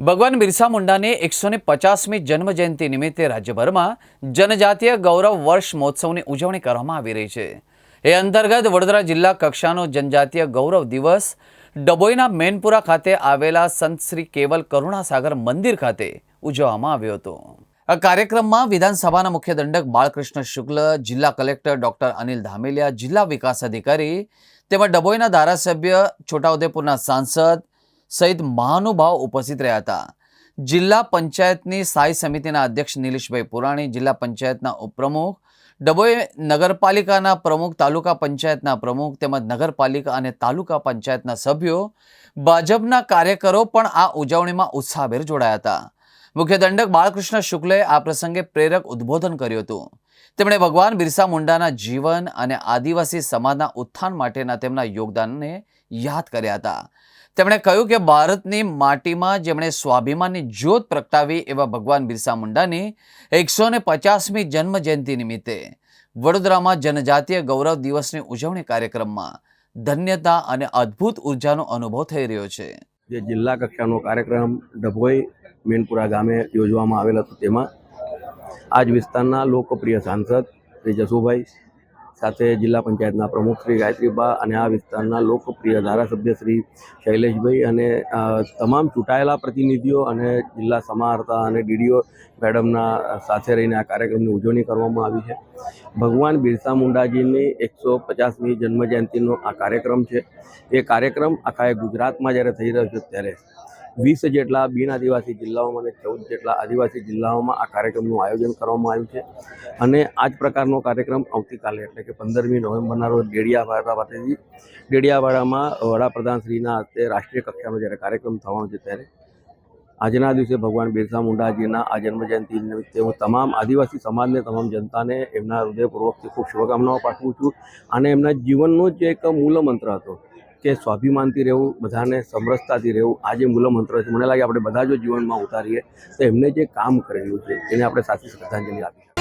ભગવાન બિરસા મુંડાને એકસો ને પચાસમી જન્મજયંતિ નિમિત્તે રાજ્યભરમાં જનજાતીય ગૌરવ વર્ષ મહોત્સવની ઉજવણી કરવામાં આવી રહી છે. એ અંતર્ગત વડોદરા જિલ્લા કક્ષાનો જનજાતીય ગૌરવ દિવસ ડભોઈના મેનપુરા ખાતે આવેલા સંત શ્રી કેવલ કરુણાસાગર મંદિર ખાતે ઉજવવામાં આવ્યો હતો. આ કાર્યક્રમમાં વિધાનસભાના મુખ્ય દંડક બાળકૃષ્ણ શુક્લ, જિલ્લા કલેક્ટર ડોક્ટર અનિલ ધામેલિયા, જિલ્લા વિકાસ અધિકારી તેમજ ડભોઈના ધારાસભ્ય છોટાઉદેપુરના સાંસદ સહિત મહાનુભાવ ઉપસ્થિત રહ્યા હતા. જિલ્લા પંચાયતની સ્થાયી સમિતિના અધ્યક્ષ નિલેશભાઈ પુરાણી, જિલ્લા પંચાયતના ઉપપ્રમુખ, ડભોઈ નગરપાલિકાના પ્રમુખ, તાલુકા પંચાયતના પ્રમુખ તેમજ નગરપાલિકા અને તાલુકા પંચાયતના સભ્યો, ભાજપના કાર્યકરો પણ આ ઉજવણીમાં ઉત્સાહભેર જોડાયા હતા. મુખ્ય દંડક બાળકૃષ્ણ શુક્લે આ પ્રસંગે પ્રેરક ઉદ્બોધન કર્યું હતું. તેમણે ભગવાન બિરસા મુંડાના જીવન અને આદિવાસી સમાજના ઉત્થાન માટેના તેમના યોગદાનને યાદ કર્યા હતા. તેમણે કહ્યું કે ભારતની માટીમાં જેમણે સ્વાભિમાનની જ્યોત પ્રગટાવી એવા ભગવાન બિરસા મુંડાની એકસો ને પચાસમી જન્મ જયંતિ નિમિત્તે વડોદરામાં જનજાતીય ગૌરવ દિવસની ઉજવણી કાર્યક્રમમાં ધન્યતા અને અદ્ભુત ઉર્જાનો અનુભવ થઈ રહ્યો છે. જે જિલ્લા કક્ષાનો કાર્યક્રમ ડભોઈ મેનપુરા ગામે યોજવામાં આવેલ હતો, તેમાં આજ વિસ્તારના લોકપ્રિય સાંસદ શ્રી જસુભાઈ સાથે જિલ્લા પંચાયતના પ્રમુખ શ્રી ગાયત્રીબા અને આ વિસ્તારના લોકપ્રિય ધારાસભ્ય શ્રી શૈલેષભાઈ અને તમામ ચૂંટાયેલા પ્રતિનિધિઓ અને જિલ્લા સમાહર્તા અને ડીડીઓ મેડમના સાથે રહીને આ કાર્યક્રમની ઉજવણી કરવામાં આવી છે. ભગવાન બિરસા મુંડાજીની એકસો પચાસમી જન્મજયંતિનો આ કાર્યક્રમ છે. એ કાર્યક્રમ આખા ગુજરાતમાં જ્યારે થઈ રહ્યો છે ત્યારે વીસ જેટલા બિન આદિવાસી જિલ્લાઓમાં અને ચૌદ જેટલા આદિવાસી જિલ્લાઓમાં આ કાર્યક્રમનું આયોજન કરવામાં આવ્યું છે. અને આ જ પ્રકારનો કાર્યક્રમ આવતીકાલે એટલે કે પંદરમી નવેમ્બરના રોજ ડેડિયાવાડા પાસેથી ડેડિયાવાડામાં વડાપ્રધાનશ્રીના હસ્તે રાષ્ટ્રીય કક્ષાનો જ્યારે કાર્યક્રમ થવાનો છે ત્યારે આજના દિવસે ભગવાન બિરસા મુંડાજીના આ જન્મજયંતિ નિમિત્તે હું તમામ આદિવાસી સમાજને, તમામ જનતાને એમના હૃદયપૂર્વકથી ખૂબ શુભકામનાઓ પાઠવું છું. અને એમના જીવનનો જ એક મૂળ મંત્ર હતો. કે સ્વાભિમાનથી રહેવું, બધાને સમરસતાથી રહેવું, આ જે મૂલમંત્ર છે, મને લાગે આપણે બધા જો જીવનમાં ઉતારીએ, તો એમને જે કામ કરેલું છે એને આપણે સાચી શ્રદ્ધાંજલિ આપી શકીએ